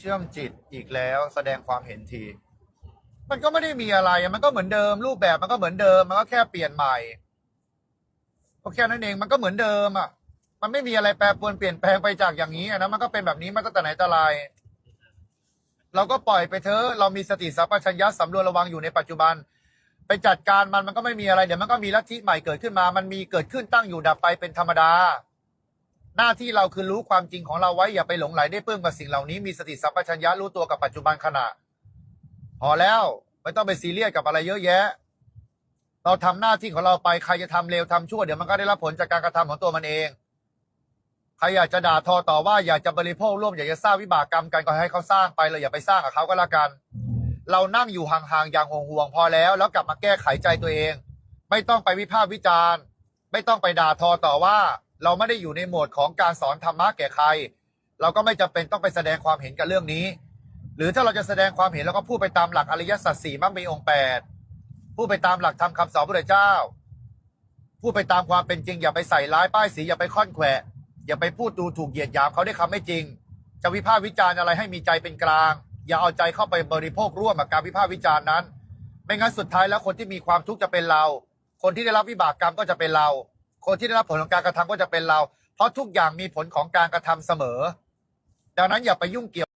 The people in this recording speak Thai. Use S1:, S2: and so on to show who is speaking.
S1: เชื่อมจิตอีกแล้วแสดงความเห็นที มันก็ไม่ได้มีอะไร มันก็เหมือนเดิม รูปแบบมันก็เหมือนเดิม มันก็แค่เปลี่ยนใหม่ก็แค่นั้นเองมันก็เหมือนเดิมอะ มันไม่มีอะไรแปรปรวนเปลี่ยนแปลงไปจากอย่างนี้นะมันก็เป็นแบบนี้มาตั้งแต่ไหนแต่ไรเราก็ปล่อยไปเถอะเรามีสติสัพพัญญะสำรวจระวังอยู่ในปัจจุบัน ไปจัดการมันมันก็ไม่มีอะไรเดี๋ยวมันก็มีลัทธิใหม่เกิดขึ้นมา มันมีเกิดขึ้นตั้งอยู่ดับไปเป็นธรรมดา หน้าที่เราคือรู้ความจริงของเราไว้อย่าไปหลงไหลได้เพิ่มกับสิ่งเหล่านี้มีสติสัพพัญญะรู้ตัวกับปัจจุบันขณะ พอแล้วไม่ต้องไปซีเรียสกับอะไรเยอะแยะ เราทำหน้าที่ของเราไปใครจะทำเลวทำชั่วเดี๋ยวมันก็ได้รับผลจากการกระทำของตัวมันเองใครอยากจะด่าทอต่อว่าอยากจะบริโภคร่วมอยากจะสร้างวิบากกรรมกันก็ให้เขาสร้างไปเลยอย่าไปสร้างกับเขาก็แล้วกัน เรานั่งอยู่ห่างๆอย่างห่วงๆพอแล้ว แล้วกลับมาแก้ไขใจตัวเอง ไม่ต้องไปวิพากษ์วิจารณ์ ไม่ต้องไปด่าทอต่อว่า เราไม่ได้อยู่ในโหมดของการสอนธรรมะแก่ใคร เราก็ไม่จำเป็นต้องไปแสดงความเห็นกับเรื่องนี้ หรือถ้าเราจะแสดงความเห็นเราก็พูดไปตามหลักอริยสัจสี่มรรคมีองค์แปดพูดไปตามหลักธรรมคำสอนพระเจ้า พูดไปตามความเป็นจริง อย่าไปใส่ร้ายป้ายสีอย่าไปค่อนแขวะอย่าไปพูดดูถูกเหยียดหยามเขาได้วยคำไม่จริง จะวิพากษ์วิจารณ์อะไรให้มีใจเป็นกลาง อย่าเอาใจเข้าไปบริโภคร่วมกับการวิพากษ์วิจารณ์นั้น ไม่งั้นสุดท้ายแล้วคนที่มีความทุกข์จะเป็นเรา คนที่ได้รับวิบากกรรมก็จะเป็นเรา คนที่ได้รับผลของการกระทำก็จะเป็นเรา เพราะทุกอย่างมีผลของการกระทำเสมอ ดังนั้นอย่าไปยุ่งเกี่ยว